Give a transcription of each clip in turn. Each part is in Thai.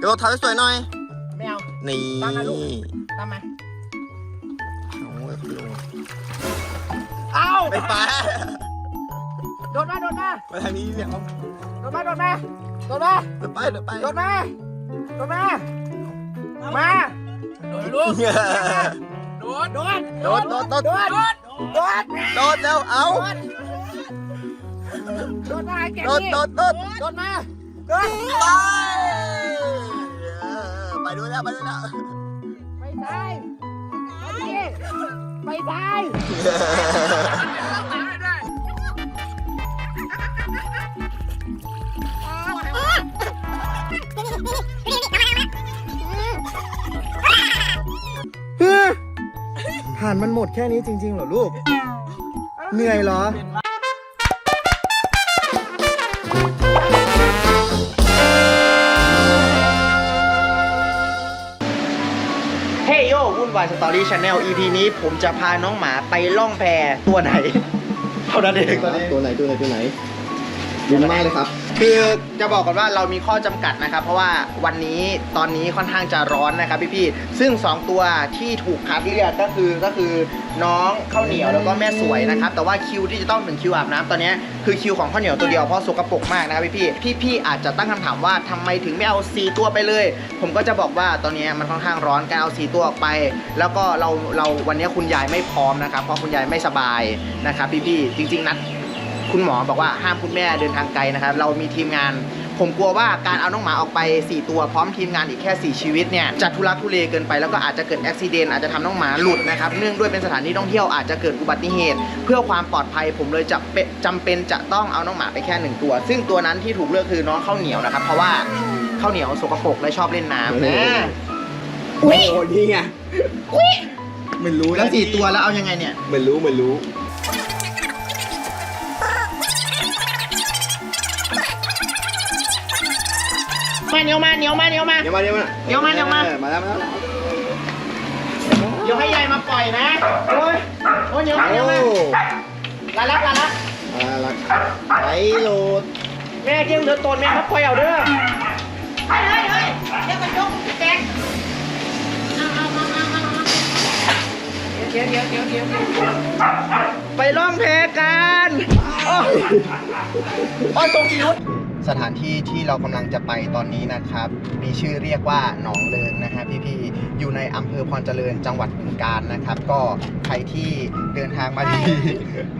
โดดทำให้สวยหน่อย ไม่เอา นี่ตั้งนะลูก ตามมา โอ้ยคุณลุงเอาไม่ไปโดดมาโดดมามาทางนี้เนี่ยเอาโดดมาโดดมาโดดมาเดี๋ยวไปเดี๋ยวไปโดดมาโดดมา มา โดดลูก โดด โดด โดด โดด โดด โดด โดด โดดแล้วเอา โดดมาแกโดด โดด โดด โดดมา โดดไปเออ ไปด้วยแล้วไปด้วยแล้วไปซ้ายไปนี่ไปซ้ายผ่านมันหมดแค่นี้จริง ๆ เหรอลูก เหนื่อยเหรอ สตอรี่ชาแนล EP นี้ผมจะพาน้องหมาไปล่องแพตัวไหน เท่านั้นเองตัวไหนตัวไหนตัวไหนยิ้มมากเลยครับ คือจะบอกก่อนว่าเรามีข้อจำกัดนะครับ เพราะว่าวันนี้ตอนนี้ค่อนข้างจะร้อนนะครับพี่ๆซึ่ง2ตัวที่ถูกคัดเลือกก็คือก็คือน้องข้าวเหนียวแล้วก็แม่สวยนะครับ แต่ว่าคิวที่จะต้องถึงคิวอาบน้ำตอนนี้คือคิวของข้าวเหนียวตัวเดียวเพราะสกปรกมากนะครับพี่ๆพี่ๆอาจจะตั้งคำถามว่าทำไมถึงไม่เอา 4 ตัวไปเลย ผมก็จะบอกว่าตอนนี้มันค่อนข้างร้อนการเอา 4 ตัวออกไป แล้วก็เราเราวันนี้คุณยายไม่พร้อมนะครับเพราะคุณยายไม่สบายนะครับพี่ๆจริง ๆนัด คุณหมอบอกว่าห้ามคุณแม่เดินทางไกลนะครับ เรามีทีมงาน ผมกลัวว่าการเอาน้องหมาออกไป 4 ตัวพร้อมทีมงานอีกแค่ 4 ชีวิตเนี่ยจะทุลักทุเลเกินไปแล้วก็อาจจะเกิดอุบิเหตุอาจจะทำน้องหมาหลุดนะครับเนื่องด้วยเป็นสถานที่ท่องเที่ยวอาจจะเกิดอุบัติเหตุ เพื่อความปลอดภัยผมเลยจะเป็นจำเป็นจะต้องเอาน้องหมาไปแค่หนึ่งตัว ซึ่งตัวนั้นที่ถูกเลือกคือน้องข้าวเหนียวนะครับ เพราะว่าข้าวเหนียวสกปรกและชอบเล่นน้ำนะโอ้โหนี่ไงมันรู้แล้วสี่ตัวแล้วเอายังไงเนี่ยมันรู้มันรู้ มาเหนียวมาเหนียวมาเหนียวมา เดี๋ยวมาเดี๋ยวมาเดี๋ยวมาเดี๋ยวมา ออมาแล้วมาแล้วเดี๋ยวให้ยายมาปล่อยนะ โอ้ยโอ้ยเหนียวมาเหนียวโอ้มาลาลักลาลักมาแล้วไปโหลดแม่เจ้งเดือดตนแม่เขาปล่อยเอาเด้อเฮ้ยเฮ้ยเฮ้ยเดี๋ยวมันยกแตกเดี๋ยวเดี๋ยวเดี๋ยวเดี๋ยวเดี๋ยวไปล่องแพกันโอ้ยโอ้ยตรงกี่ยุทธ สถานที่ที่เรากำลังจะไปตอนนี้นะครับ มีชื่อเรียกว่าหนองเลิงนะฮะพี่ๆอยู่ในอำเภอพรเจริญจังหวัดบึงกาฬนะครับ ก็ใครที่เดินทางมาที่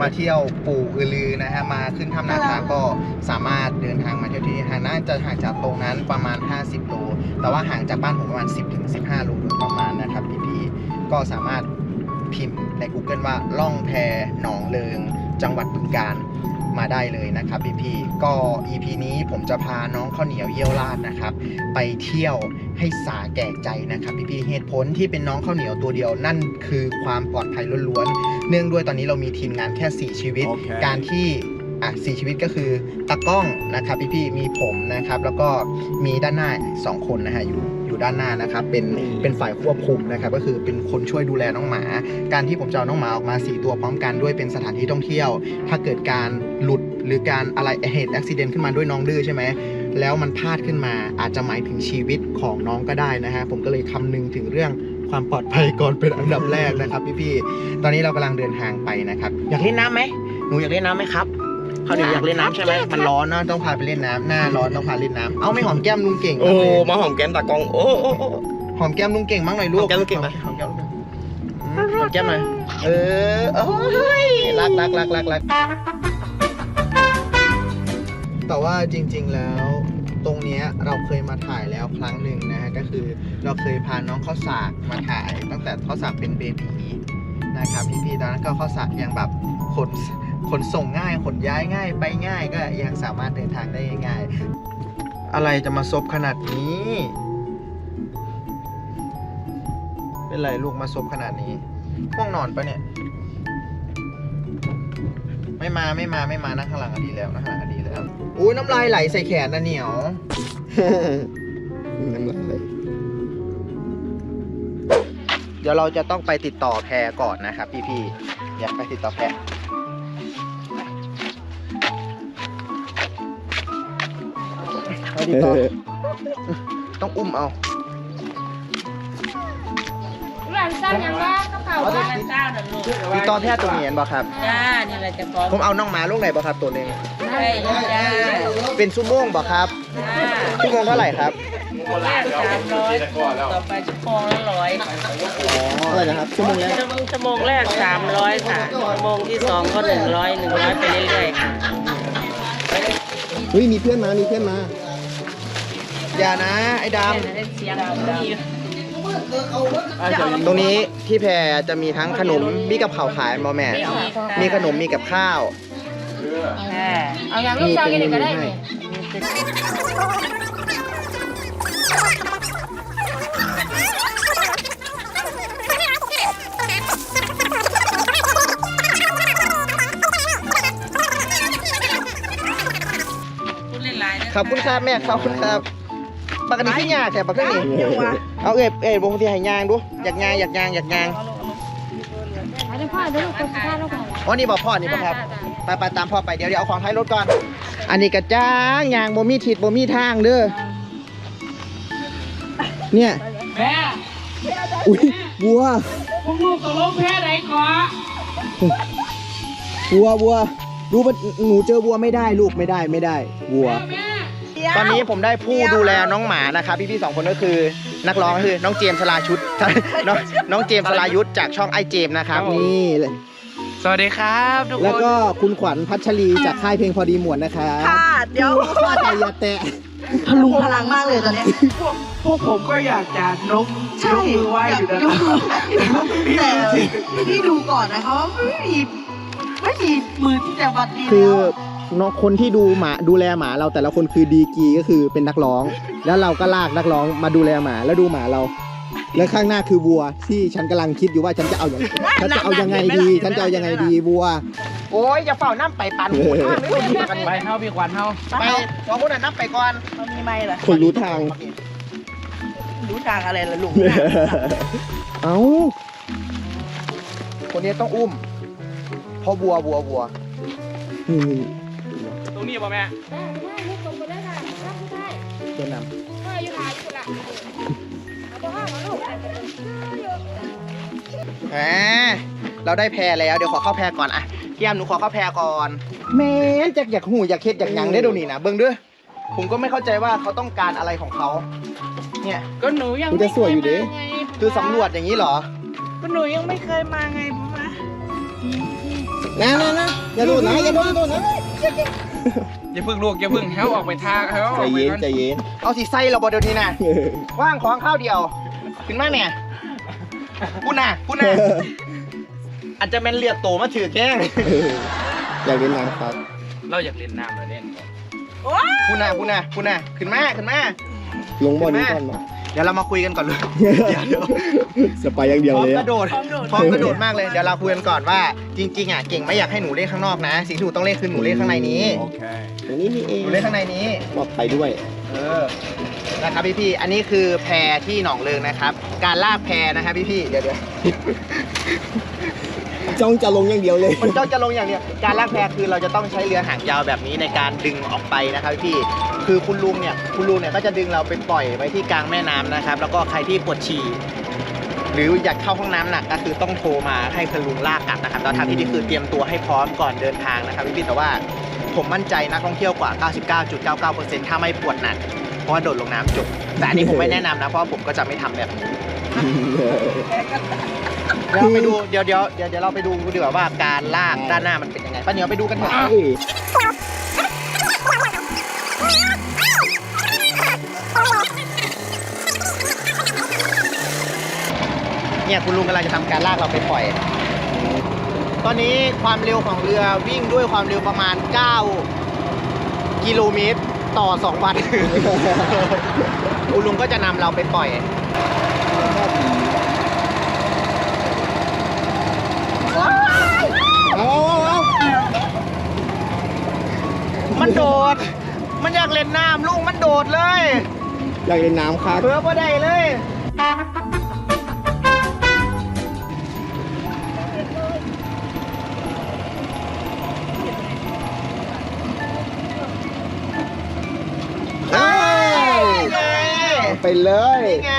มาเที่ยวปู่อือลือนะฮะมาขึ้นถ้ำนาคาก็สามารถเดินทางมาเที่ยวที่นี่ฮะน่าจะห่างจากตรงนั้นประมาณ 50 โล แต่ว่าห่างจากบ้านผมประมาณ 10-15 โลโดยประมาณนะครับพี่ๆก็สามารถพิมพ์ใน Google ว่าล่องแพหนองเลิง จังหวัดบึงกาฬ มาได้เลยนะครับพี่ๆก็ EP นี้ผมจะพาน้องข้าวเหนียวเยี่ยวราดนะครับ ไปเที่ยวให้สาแก่ใจนะครับพี่ๆเหตุผลที่เป็นน้องข้าวเหนียวตัวเดียวนั่นคือความปลอดภัยล้วนๆเนื่องด้วยตอนนี้เรามีทีมงานแค่ 4 ชีวิตโอเคการที่ อะสชีวิตก็คือตากล้องนะครับพี่ๆมีผมนะครับ แล้วก็มีด้านหน้าสองคนนะฮะอยู่อยู่ด้านหน้านะครับ เป็นเป็นฝ่ายควบคุมนะครับ ก็คือเป็นคนช่วยดูแลน้องหมา การที่ผมจะเอาน้องหมาออกมา 4 ตัวพร้อมกันด้วยเป็นสถานที่ท่องเที่ยว ถ้าเกิดการหลุดหรือการอะไรเหตุอุบิเหตุขึ้นมาด้วยน้องดื้อใช่ไหมแล้วมันพลาดขึ้นมาอาจจะหมายถึงชีวิตของน้องก็ได้นะฮะผมก็เลยคำนึงถึงเรื่องความปลอดภัยก่อนเป็นอันดับแรกนะครับพี่ๆตอนนี้เรากำลังเดินทางไปนะครับ อยากเล่นน้ำไหมหนูอยากเล่นน้ำไหมครับ เขาวเหนียวอยากเล่นน้ำใช่ไหมมันร้อนนะต้องพาไปเล่นน้ำหน้าร้อนต้องพาเล่นน้ำเอาไม่หอมแก้มลุงเก่งโอ้มากเลยมาหอมแก้มตากล้องโอ้โอ้โอ้หอมแก้มลุงเก่งมั้งหน่อยลูกหอมแก้มลุงเก่งไหมหอมแก้มลุงเก่งอืมหอมแก้มหน่อยเออโอ้ยรักรักรักรักรักแต่ว่าจริง ๆแล้วตรงเนี้ยเราเคยมาถ่ายแล้วครั้งหนึ่งนะฮะก็คือเราเคยพาน้องข้าวสากมาถ่ายตั้งแต่ข้าวสากเป็นเบบีนะครับพี่ๆตอนนั้นก็ข้าวสากยังแบบขน ขนส่งง่ายขนย้ายง่ายไปง่ายก็ยังสามารถเดินทางได้ง่ายๆอะไรจะมาซบขนาดนี้ เป็นไรลูกมาซบขนาดนี้ง่วงนอนปะเนี่ย ไม่มาไม่มาไม่มานั่งข้างหลังอดีแล้วนั่งข้างหลังอดีแล้วอุ้ยน้ำลายไหลใส่แขนนะเหนียวน้ำลายเลยเดี๋ยวเราจะต้องไปติดต่อแพรก่อนนะครับพี่ๆอยากไปติดต่อแพร ไปติดต่อต้องอุ้มเอาร้านจ้างยังว่าก็เผาว่าเจ้าน่ะลูกมีตอนแพทย์ตัวนี้เห็นบ่ครับ จ้า นี่แหละจะพร้อมผมเอาน้องหมาลูกไหนบ่ครับตัวหนึงได้จ้าเป็นชั่วโมงบ่ครับชั่วโมงเท่าไหร่ครับแรกสามร้อยต่อไปชั่วโมงละร้อยเท่าไหร่นะครับชั่วโมงแรกชั่วโมงชั่วโมงแรกสามร้อยค่ะชั่วโมงที่สองก็หนึ่งร้อยหนึ่งร้อยไปเรื่อยๆค่ะเฮ้ยมีเพื่อนมา มีเพื่อนมา อย่านะ ไอ้ดเล่นเสียงดีำตรงนี้ที่แพรจะมีทั้งขนมมีกับข้าวขายบ่แม่ มีขนมมีกับข้าวค่ะเอาอย่างลูกสาวกินก็ได้นี่พูดเล่นหลายนะขอบคุณครับแม่ขอบคุณครับ ปกติที่ยากแต่ปกติเอาเอ็บเอ็บวงที่ให้ยางดูอยากยางอยากยางอยากยางอันนี้พ่อเดี๋ยวลูกคนสุดท้ายแล้วกันอ๋อนี่บอกพ่อนี่บอกครับไปไปตามพ่อไปเดี๋ยวเดี๋ยวเอาของท้ายรถก่อน อันนี้กระจ้างยางบ่มีทิศบ่มีทางเด้อเนี่ยแม่อุ้ยวัวพวกลูกตกลงแพ้ไหนก่อนวัววัวรู้ปะหนูเจอวัวไม่ได้ลูกไม่ได้ไม่ได้วัว ตอนนี้ผมได้ผู้ดูแลน้องหมานะครับพี่ๆสองคนก็คือนักร้องก็คือน้องเจมส์สลาชุดน้องน้องเจมส์สลายุทธจากช่องไอเจมส์นะครับนี่เลยสวัสดีครับทุกแล้วคน ก็คุณขวัญพัชรีจากค่ายเพลงพอดีหมวนนะครับค่ะ เดี๋ยวว่าแต่อย่าแตะพลุงพลังมากเลยตอนเนี้ย พวกผมก็อยากจะนกใช่ยกมือไหว้อยู่นะยกมือแต่พี่ดูก่อนนะคะว่าไม่มีไม่มีมือที่จะวัดดีคือแล้ว น้องคนที่ดูหมาดูแลหมาเราแต่ละคนคือดีกรีก็คือเป็นนักร้อง แล้วเราก็ลากนักร้องมาดูแลหมาแล้วดูหมาเรา แล้วข้างหน้าคือวัวที่ฉันกำลังคิดอยู่ว่าฉันจะเอาอย่างฉันจะเอายังไงดี ฉันจะเอายังไงดีวัว โอ้ยอย่าเฝ้าน้ำไปปันหูทางไม่รู้กันไปเฮาพี่ขวัญเฮาไปสองคนน่ะน้ำไปก่อนมันมีไหมล่ะคนรู้ทาง รู้ทางอะไรล่ะลุงเอ้าคนนี้ต้องอุ้มเพราะบัวบัวบัวนี่ ตรงนี้ป่ะแม่ได้ได้ลูกคนไปได้ค่ะได้ได้ตัวนพ่ออยู่หาอยู่ละเอาพ่อมาลูกแหมเราได้แพรแล้วเดี๋ยวขอเข้าแพรก่อนอะเกียมหนูขอเข้าแพรก่อนแม่นจากอยากหูอยากเค็ดอยากหยังได้ดูนี่นะเบิ้งเด้วยผมก็ไม่เข้าใจว่าเขาต้องการอะไรของเขาเนี่ย ก็หนูยังำกูจะสวยอยู่ดิคือสำรวจอย่างนี้เหรอก็หนูยังไม่เคยมาไงพ่อมานะนะนะอย่าโดนนะอย่าโดนอย่าโดนนะ อย่าพึ่งลูกอย่าพึ่งเฮาออกไปทางเฮาอใจอกไปเย็นก่อนใจเย็นเอาสีไส้เราบอเดี๋ยวนี้นะว่างของข้าวเดียว ขึ้นมาเนี่ยพูดนะพูดนะอาจจะเป็นเลือดโตมาถือแค่อยากเล่นน้ำครับเราอยากเล่นน้ำเลยเล่นก่อนพูดนะพูดนะพูดนะขึ้นมาขึ้นมาลงบ่อนี้ก่อนมาเดี๋ยวเรามาคุยกันก่อนเลย เดี๋ยวเดี๋ยวสไปอย่างเดียวพร้อมเลยกอะระโดดพร้อมกระโดดมากเลย เดี๋ยวเราคุยกันก่อนว่า จริงๆอะเก่งไม่อยากให้หนูเล่นข้างนอกนะ สิ่งที่หนูต้องเล่นคือหนูเล่นข้างในนี้ตรงนี้นี่เอหงนูเล่นข้างในนี้ปลอดภัยด้วย เออ นะครับพี่พี่ๆอันนี้คือแพรที่หนองเลิงนะครับ การลากแพรนะครับพี่พี่ๆเดี๋ยวเดี๋ยว จ้องจะลงอย่างเดียวเลย มันจ้องจะลงอย่างเดียว การลากแพคือเราจะต้องใช้เรือหางยาวแบบนี้ในการดึงออกไปนะครับพี่ คือคุณลุงเนี่ย คุณลุงเนี่ยก็จะดึงเราไปปล่อยไว้ที่กลางแม่น้ำนะครับ แล้วก็ใครที่ปวดฉี่หรืออยากเข้าห้องน้ำหนักก็คือต้องโทรมาให้คุณลุงลากกลับนะครับแล้วทางที่ดีคือเตรียมตัวให้พร้อมก่อนเดินทางนะครับพี่แต่ว่าผมมั่นใจนักท่องเที่ยวกว่า 99.99%ถ้าไม่ปวดหนักเพราะว่าโดดลงน้ำจบแต่อันนี้ผมไม่แนะนำนะเพราะผมก็จะไม่ทำแบบนี้ เดี๋ยวไปดูเดี๋ยวเดี๋ยวเดี๋ยวเดี๋ยวเราไปดูดีกว่าว่าการลากด้านหน้ามันเป็นยังไงป้าเหนียวไปดูกันเถอะเอ้ยเนี่ยคุณลุงกำลังจะทำการลากเราไปปล่อย ตอนนี้ความเร็วของเรือวิ่งด้วยความเร็วประมาณ 9 กิโลเมตรต่อ 2 วัน คุณลุงก็จะนำเราไปปล่อย เอาเอาเอา มันโดด มันอยากเล่นน้ำลุงมันโดดเลยอยากเล่นน้ำครับเพื่อพอได้เลยเฮ้ยเย้ไปเลยนี่ไง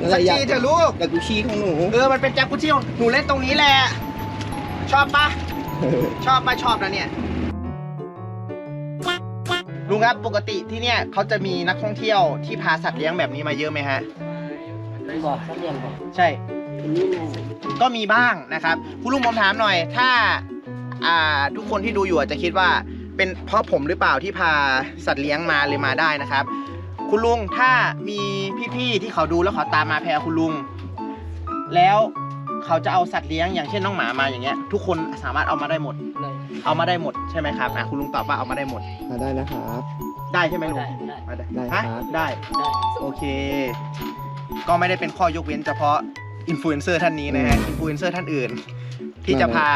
นั่นแหสัละกอยากทีเถอะลูกอยากดูชีของหนู เออ มันเป็นจากุชิของหนูเล่นตรงนี้แหละ ชอบปะ ชอบปะชอบนะเนี่ย ลุงครับปกติที่เนี่ยเขาจะมีนักท่องเที่ยวที่พาสัตว์เลี้ยงแบบนี้มาเยอะไหมฮะ บอกสักเรื่องบอกใช่ก็มีบ้างนะครับ คุณลุงผมถามหน่อย ถ้าอ่าทุกคนที่ดูอยู่อาจจะคิดว่า เป็นเพราะผมหรือเปล่าที่พาสัตว์เลี้ยงมาเลยมาได้นะครับ คุณลุงถ้ามีพี่ๆที่เขาดูแล้วเขาตามมาแพรคุณลุง แล้ว เขาจะเอาสัตว์เลี้ยงอย่างเช่นน้องหมามาอย่างเงี้ยทุกคนสามารถเอามาได้หมดเลยเอามาได้หมดใช่ไหมครับอะคุณลุงตอบว่าเอามาได้หมด มาได้นะครับ ได้ใช่ไหมลุงได้ได้ มาได้ได้ฮะครับได้ได้โอเค ก็ไม่ได้เป็นข้อยกเว้นเฉพาะอินฟลูเอนเซอร์ท่านนี้นะฮะอินฟลูเอนเซอร์ท่านอื่น ที่จะพา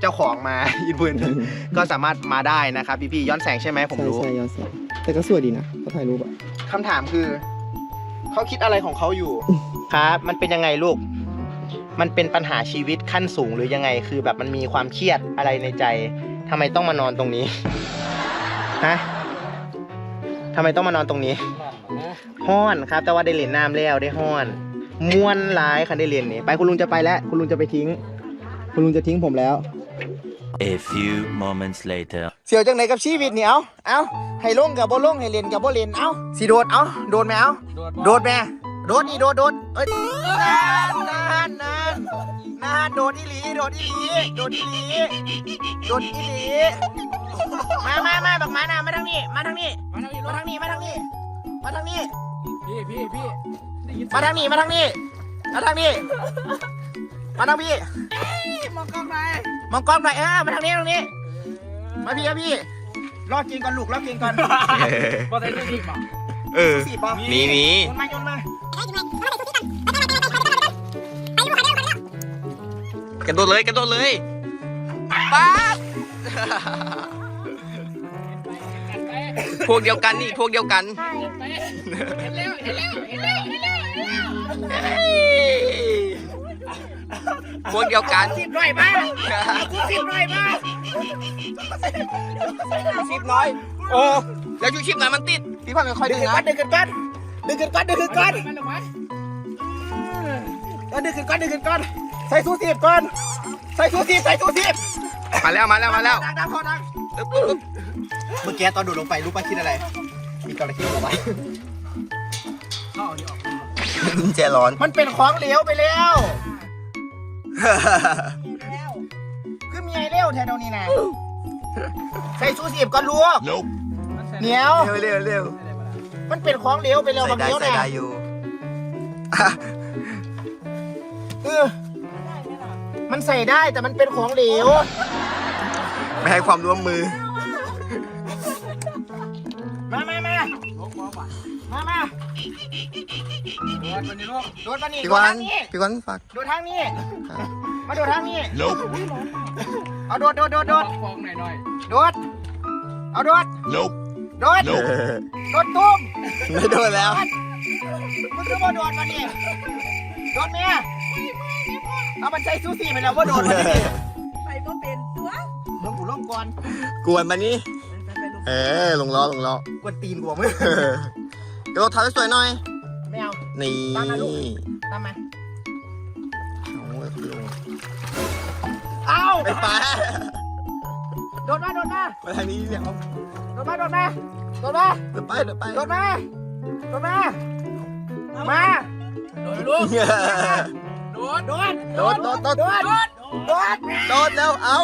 เจ้าของมา อินฟลูเอนเซอร์ก็สามารถมาได้นะครับพี่ๆย้อนแสงใช่ไหมผมใช่รู้ ใช่ย้อนแสงแต่ก็สวยดีนะก็ถ่ายรูปอะคำถามคือ เขาคิดอะไรของเขาอยู่ ครับ มันเป็นยังไงลูก มันเป็นปัญหาชีวิตขั้นสูงหรือยังไง คือแบบมันมีความเครียดอะไรในใจทำไมต้องมานอนตรงนี้ฮะทำไมต้องมานอนตรงนี้ห้อนครับ แต่ว่าได้เล่นน้ำแล้วได้ห้อนม้วนร้ายคันได้เล่นนี่ไปคุณลุงจะไปแล้ว คุณลุงจะไปทิ้ง คุณลุงจะทิ้งผมแล้ว A few moments later. เสียวจังไหนกับชีวิตนี่เอาเอาให้ลงกับบ่ลงให้เล่นกับบ่เล่นเอาสิโดดเอาโดดไหมเอาโดดแม่ โดดนี่โดดโดดเอ้ยนานนานนานนานโดดอีหลีโดดอีหลีโดดอีหลีโดดอีหลีมามามาบักมานามาทางนี้มาทางนี้มาทางนี้รมาถทางนี้มาทางนี้มาทางนี้พี่พี่พี่ได้ยินมาทางนี้มาทางนี้มาทางนี้มาทางพี่มองกล้องไหนมองกล้องหน่อยเออมาทางนี้ทางนี้ มาพี่ครับพี่รอกินก่อนลูกรอกินก่อนบอลไทยได้ยินบอก เออ สี่ปอมีมี โยนมาโยนมากันโดดเลยกันโดดเลยป๊าบพวกเดียวกันนี่พวกเดียวกันเห็นแล้วเห็นแล้วเห็นแล้วเห็นแล้วพวกเดียวกัน สิบหน่อยมาสิบหน่อยมาสิบน้อย โอ้ แล้วชูชีพไหนมันติด พี่พันค่อยๆดึดึงงขึ้นนะก่อนดึงขึ้นก่อนดึงขึ้นก่อนดึงขึ้นก่อนมันลงมาเออดึงขึ้นก่อนดึงขึ้นก่อนใส่สู้สิบก่อนใส่สู้สิบใส่สู้สิบมาแล้วมาแล้วมาแล้วดังดังพอดังอึ๊บอึ๊บอึ๊บเมื่อกี้ตอนโดดลงไปรู้ป่ะคิดอะไร มีจระเข้ลงไปเข้านี่ออกแจร้อน มันเป็นของเหลวไปแล้ว คือมีไอเร็วแทนเดี๋ยวนี้นะใส่สู้สิบก่อนลูก เหนียว เร็วเร็วเร็วมันเป็นของเหลวไปแล้วบางเหลวนะอยู่เออมันใส่ได้แต่มันเป็นของเหลว ไม่ให้ความร่วมมือ มามามาลงบอกว่ามามาโดนมันนี่ลูกโดดมานี่พี่โดดวันทางนี้พี่วันฝากโดดทางนี้ มาโดดทางนี้เอาโดดโดดโดดโดดฟองหน่อยหน่อยโดด เอาโดด โดดโดดตุ้มไม่โดนแล้ว มึงคือว่าโดดมานี่โดดเมียเอามันใช้ซูซี่ไปแล้วว่าโดดมานี่ไปบ่เป็นตัวลงกูลงก่อนกวนมานี่เออลงล้อลงล้อกวนตีนกูมึงเออกระโดดเท้าสวยๆหน่อย ไม่เอา นี่ตามมาลูกตามมาโอ้ยคุณลุงเอาไปไป โดดมาโดดมามาทางนี้เนี่ยโดดมาโดดมาโดดมาเดี๋ยวไปเดี๋ยวไปโดดมาโดดมามาโดนลูกโดนโดดโดดโดดโดดโดดโดดโดดแล้วเอา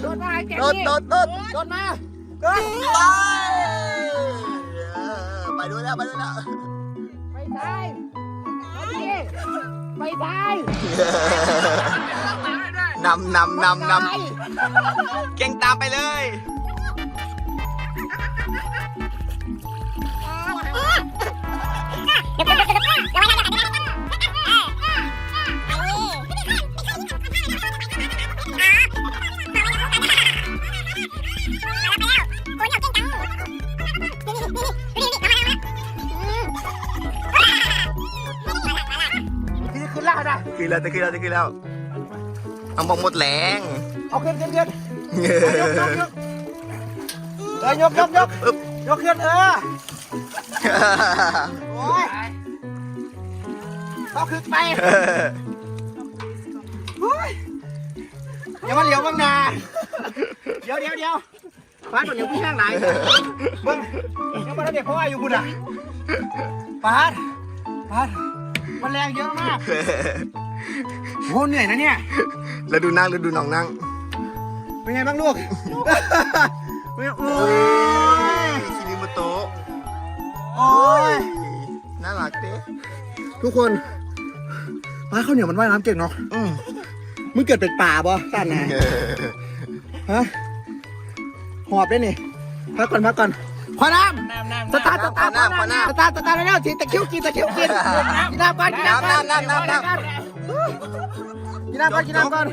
โดดมาแกโดดโดดโดดโดดมาโดดไปเออไปด้วยแล้วไปด้วยแล้วไปซ้ายไปนี่ไปซ้าย นำนำนำนำเก่งตามไปเลยคือคือลากนะคือแล้วจะคือแล้วจะคือแล้ว เอาบอกหมดแรงเอาขึ้นขึ้นขึ้นเอายกยกยกเออยกยกยกอึ๊บยกขึ้นเออโอ้ยเขาคึกไปโอ้ยอย่ามาเหลียวบ้างนาเดี๋ยวเดี๋ยวเดี๋ยวป้าตัวเหนียวพี่แห้งไหนเบิ้งยังมาแล้วเด็กเพราะว่าอยู่คุณอะป้าดป้าดมันแรงเยอะมาก โหเหนื่อยนะเนี่ย แล้วดูนั่งแล้วดูน้องนั่งเป็นไงบ้างลูกเป็นไงโอ้ยคิริโมโตะโอ้ยน่ารักเด้ทุกคนป้าข้าวเหนียวมันว่ายน้ำเก่งเนาะอืมมึงเกิดเป็นป่าบ่สั้นนะฮะหอบได้นี่พักก่อนพักก่อนขอน้ำสตาร์ทสตาร์ทน้ำขอน้ำสตาร์ทสตาร์ทแล้วทีตะคริวกินตะคริวกินกินน้ำก่อนกินน้ำก่อนน้ำน้ำน้ำน้ำ กินน้ำก่อนกินน้ำก่อน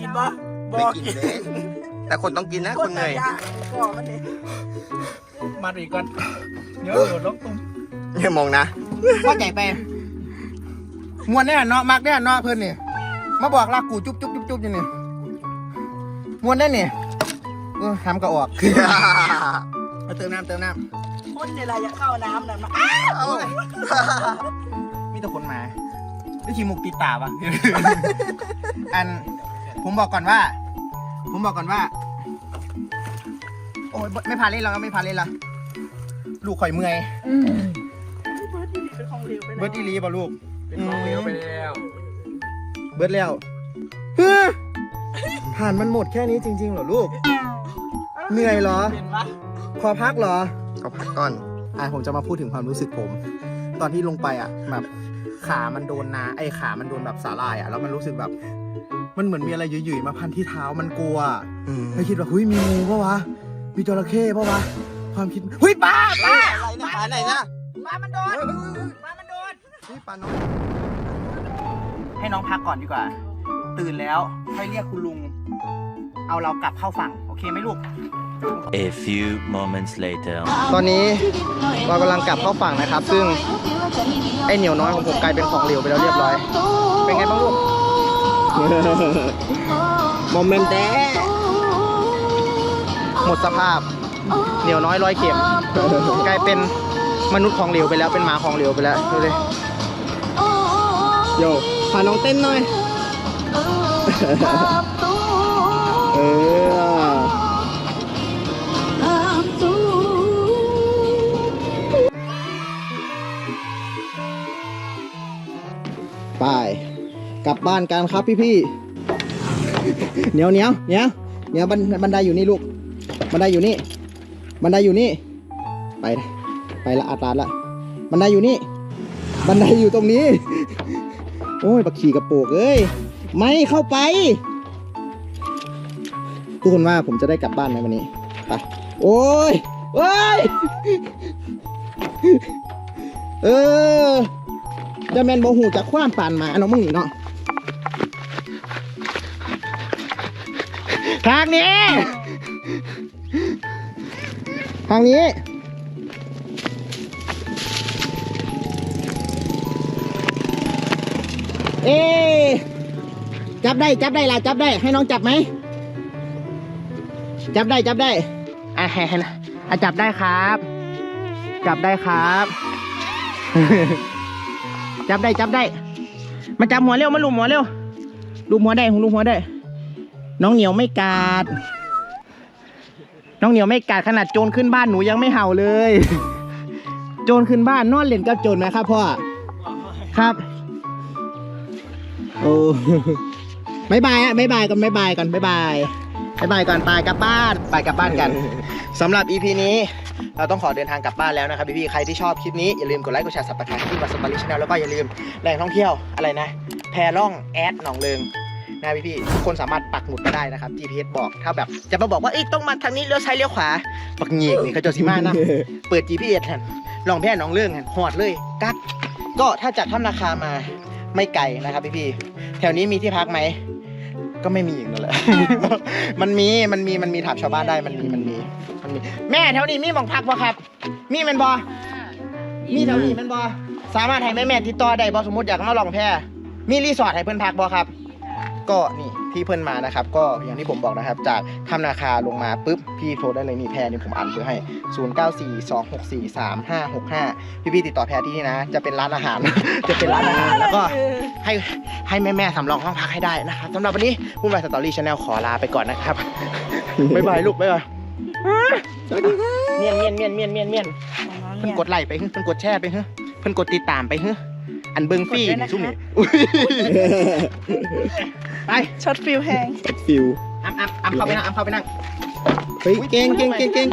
กินบ่ไม่กินเด้แต่คนต้องกินนะคนเหนื่อยมาอีกก่อนเดี๋ยวโดดลงตุ้มอย่ามองนะเข้าใจไปมวนแน่เนาะมักแน่เนาะเพื่อนนี่มาบอกรักกูจุ๊บจุ๊บจุ๊บจุ๊บอย่างนี้มวนได้นี่เออทำก็ออกเอาเติมน้ำเติมน้ำคนในระยะเข้าน้ำน่ะมามีแต่คนมา ได้ขีมุกติดตาปะ อันผมบอกก่อนว่า ผมบอกก่อนว่า โอ้ยไม่พาเล่นแล้วไม่พาเล่นละลูกข่อยเมื่อยเป็นของเร็วไปเบิร์ดอีหลีป่ะลูกเป็นของเหลวไปแล้ว เบิร์ดแล้วเฮ้ยผ่านมันหมดแค่นี้จริง ๆ เหรอลูก เหนื่อยเหรอ ขอพักเหรอก็พักก่อน อะผมจะมาพูดถึงความรู้สึกผม ตอนที่ลงไปอะแบบ ขามันโดนนาไอ้ขามันโดนแบบสาลายอะแล้วมันรู้สึกแบบ มันเหมือนมีอะไรหยุ่ยๆมาพันที่เท้ามันกลัวอืมไม่คิดว่าเฮ้ยมีงูปะวะมีจระเข้ปะวะความคิดเฮ้ยปลาปลาอะไรนะปลาไหนนะปลามันโดนปลามันโดนนี่ปลาน้องให้น้องพักก่อนดีกว่า ตื่นแล้วค่อยเรียกคุณลุง เอาเรากลับเข้าฝั่งโอเคไหมลูก A few moments later. ตอนนี้เรากำลังกลับเข้าฝั่งนะครับ ซึ่ง ไอเหนียวน้อยของผมกลายเป็นของเหลวไปแล้วเรียบร้อย เป็นไงบ้างลูกโมเมนต์แดหมดสภาพ เหนียวน้อยร้อยเข็มกลายเป็นมนุษย์ของเหลวไปแล้วเป็นหมาของเหลวไปแล้วดูเลยโยพาน้องเต้นหน่อย เออ ไปกลับบ้านกันครับพี่พี่เหนียวเหนียวเหนียวเหนียวบันบันไดอยู่นี่ลูก บันไดอยู่นี่ บันไดอยู่นี่ ไป ไปละอาตาละ บันไดอยู่นี่ บันไดอยู่ตรงนี้ โอ้ยบักขี่กระโปงเอ้ย ไม่เข้าไป ทุกคนว่าผมจะได้กลับบ้านไหมวันนี้ ไป โอ้ยโอ้ย เออ จะแมนโมหูจากความป่านหมาเนาะมึงนี่เนาะทางนี้ ทางนี้ เอ๊ะจับได้จับได้ล่ะจับได้ ให้น้องจับไหม จับได้จับได้อะให้ให้นะอะจับได้ครับ จับได้ครับ จับได้จับได้ มาจับหัวเร็วมาลุมหัวเร็วลุมหัวได้ลุมหัวได้ น้องเหนียวไม่กัด น้องเหนียวไม่กัดขนาดโจรขึ้นบ้านหนูยังไม่เห่าเลย โจรขึ้นบ้านนอนเล่นกับโจรไหมครับพ่อครับโอ้บายบายอะบายบายกันบายบายกันบายบาย บายบายก่อนไปกลับบ้านไปกลับบ้านกัน สำหรับ EP นี้ เราต้องขอเดินทางกลับบ้านแล้วนะครับพี่ๆใครที่ชอบคลิปนี้ อย่าลืมกดไลค์กดแชร์สับสไครต์ที่บัสปาริชแนลแล้วก็อย่าลืมแหล่งท่องเที่ยวอะไรนะ แพร่องแอดหนองเลิงนะพี่ๆทุกคนสามารถปักหมุดมาได้นะครับ GPS บอกถ้าแบบจะมาบอกว่าเอ้ยต้องมาทางนี้เลี้ยวซ้ายเลี้ยวขวาปักเหงียกนี่เขาจะสิมานะเปิด GPS แทนลองแพร่หนองเลิงแทนหอดเลยกัดก็ถ้าจัดทำราคามาไม่ไกลนะครับพี่ๆแถวนี้มีที่พักไหม ก็ไม่มีอย่างนั้นแหละ มันมี มันมี มันมีถามชาวบ้านได้ มันมี มันมี มันมี แม่แถวนี้มีหมองพักบ่ครับ มีแมันบ่มีแถวนี้แมันบ่สามารถให้แม่แม่ติดต่อได้บ่สมมติอยากมาลองแพมีรีสอร์ทให้เพื่อนพักบ่ครับ ก็นี่ แถที่เพิ่นมานะครับ ก็อย่างที่ผมบอกนะครับ จากถ้ำนาคาลงมาปุ๊บพี่โทรได้เลยนี่แพรนี่ผมอ่านเบอร์ให้ 0942643565 พี่ๆติดต่อแพรที่นี่นะ จะเป็นร้านอาหาร จะเป็นร้านอาหารแล้วก็ให้ให้แม่ๆสำรองห้องพักให้ได้นะครับสำหรับวันนี้พุ่มไวสตอรี่ชาแนลขอลาไปก่อนนะครับบ๊ายบายลูกบ๊ายบายเมียนเมียนเมียนเมียนเมียนเมียนเพิ่นกดไลค์ไปฮึเพิ่นกดแชร์ไปฮึเพิ่นกดติดตามไปฮึ อันเบิงฟรี่นี่ซุ่มนี่อุ๊ยไปช็อตฟิลแหงฟิลอ้ำอ้ำอ้ำเข้าไปนั่งอ้ำเข้าไปนั่ง เฮ้ยเก่งเก่งเก่งเก่ง